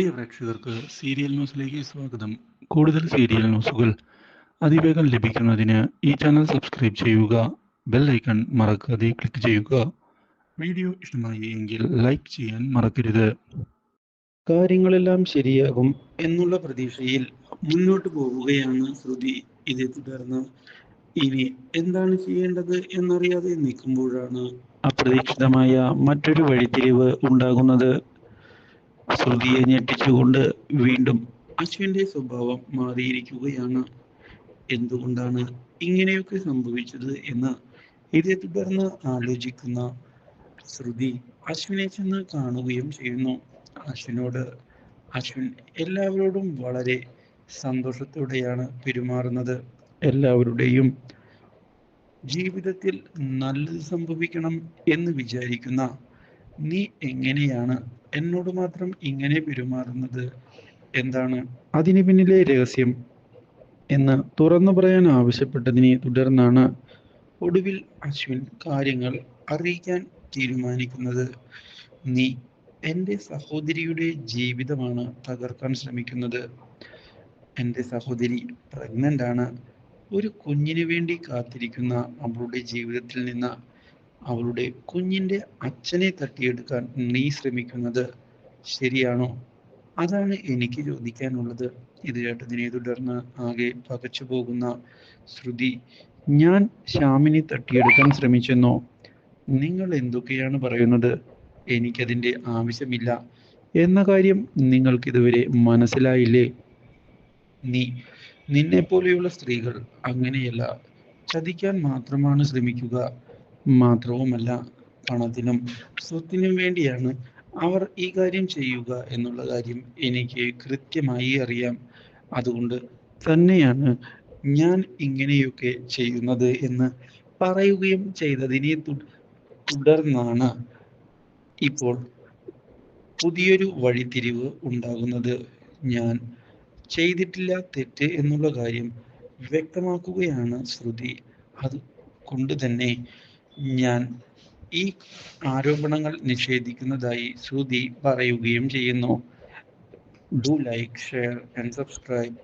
പ്രിയ പ്രേക്ഷകർക്ക് സീരിയൽ ന്യൂസിലേക്ക് സ്വാഗതം. കൂടുതൽ സീരിയൽ ന്യൂസുകൾ അതിവേഗം ലഭിക്കുന്നതിന് ഈ ചാനൽ സബ്സ്ക്രൈബ് ചെയ്യുക ബെൽ ഐക്കൺ മറക്കാതെ ക്ലിക്ക് ചെയ്യുക. വീഡിയോ ഇഷ്ടമായി എങ്കിൽ ലൈക്ക് ചെയ്യാൻ മറക്കരുത്. കാര്യങ്ങളെല്ലാം ശരിയാകും എന്നുള്ള പ്രതീക്ഷയിൽ മുന്നോട്ട് പോവുകയാണ് ശ്രുതി. ഇതേ തുടർന്ന് ഇനി എന്താണ് ചെയ്യേണ്ടത് എന്നറിയാതെ നിൽക്കുമ്പോഴാണ് അപ്രതീക്ഷിതമായ മറ്റൊരു വഴിത്തിരിവ് ഉണ്ടാകുന്നത്. ശ്രുതിയെ ഞെട്ടിച്ചുകൊണ്ട് വീണ്ടും അശ്വിന്റെ സ്വഭാവം മാറിയിരിക്കുകയാണ്. എന്തുകൊണ്ടാണ് ഇങ്ങനെയൊക്കെ സംഭവിച്ചത് എന്ന് ഇതേ തുടർന്ന് ആലോചിക്കുന്ന ശ്രുതി അശ്വിനെ ചെന്ന് കാണുകയും ചെയ്യുന്നു. അശ്വിനോട് അശ്വിൻ എല്ലാവരോടും വളരെ സന്തോഷത്തോടെയാണ് പെരുമാറുന്നത്. എല്ലാവരുടെയും ജീവിതത്തിൽ നല്ലത് സംഭവിക്കണം എന്ന് വിചാരിക്കുന്ന നീ എങ്ങനെയാണ് എന്നോട് മാത്രം ഇങ്ങനെ പെരുമാറുന്നത് എന്താണ്? അതിന് പിന്നിലെ രഹസ്യം എന്ന് തുറന്നു പറയാൻ ആവശ്യപ്പെട്ടതിനെ തുടർന്നാണ് ഒടുവിൽ അശ്വിൻ കാര്യങ്ങൾ അറിയിക്കാൻ തീരുമാനിക്കുന്നത്. നീ എന്റെ സഹോദരിയുടെ ജീവിതമാണ് തകർക്കാൻ ശ്രമിക്കുന്നത്. എന്റെ സഹോദരി പ്രഗ്നന്റ് ആണ്. ഒരു കുഞ്ഞിന് വേണ്ടി കാത്തിരിക്കുന്ന അവളുടെ ജീവിതത്തിൽ നിന്ന് അവളുടെ കുഞ്ഞിന്റെ അച്ഛനെ തട്ടിയെടുക്കാൻ നീ ശ്രമിക്കുന്നത് ശരിയാണോ? അതാണ് എനിക്ക് ചോദിക്കാനുള്ളത്. ഇത് കേട്ടതിനെ തുടർന്ന് ആകെ പകച്ചു പോകുന്ന ശ്രുതി. ഞാൻ ശ്യാമിനെ തട്ടിയെടുക്കാൻ ശ്രമിച്ചെന്നോ? നിങ്ങൾ എന്തൊക്കെയാണ് പറയുന്നത്? എനിക്കതിന്റെ ആവശ്യമില്ല. എന്ന കാര്യം നിങ്ങൾക്കിതുവരെ മനസ്സിലായില്ലേ? നീ നിന്നെ പോലെയുള്ള സ്ത്രീകൾ അങ്ങനെയല്ല. ചതിക്കാൻ മാത്രമാണ് ശ്രമിക്കുക. മാത്രവുമല്ല പണത്തിനും സ്വത്തിനും വേണ്ടിയാണ് അവർ ഈ കാര്യം ചെയ്യുക എന്നുള്ള കാര്യം എനിക്ക് കൃത്യമായി അറിയാം. അതുകൊണ്ട് തന്നെയാണ് ഞാൻ ഇങ്ങനെയൊക്കെ ചെയ്യുന്നത് എന്ന് പറയുകയും ചെയ്തതിനെ തുടർന്നാണ് ഇപ്പോൾ പുതിയൊരു വഴിത്തിരിവ് ഉണ്ടാകുന്നത്. ഞാൻ ചെയ്തിട്ടില്ല തെറ്റ് എന്നുള്ള കാര്യം വ്യക്തമാക്കുകയാണ് ശ്രുതി. അത് കൊണ്ട് തന്നെ ഞാൻ ഈ ആരോപണങ്ങൾ നിഷേധിക്കുന്നതായി ശ്രുതി പറയുകയും ചെയ്യുന്നു. Do like share and subscribe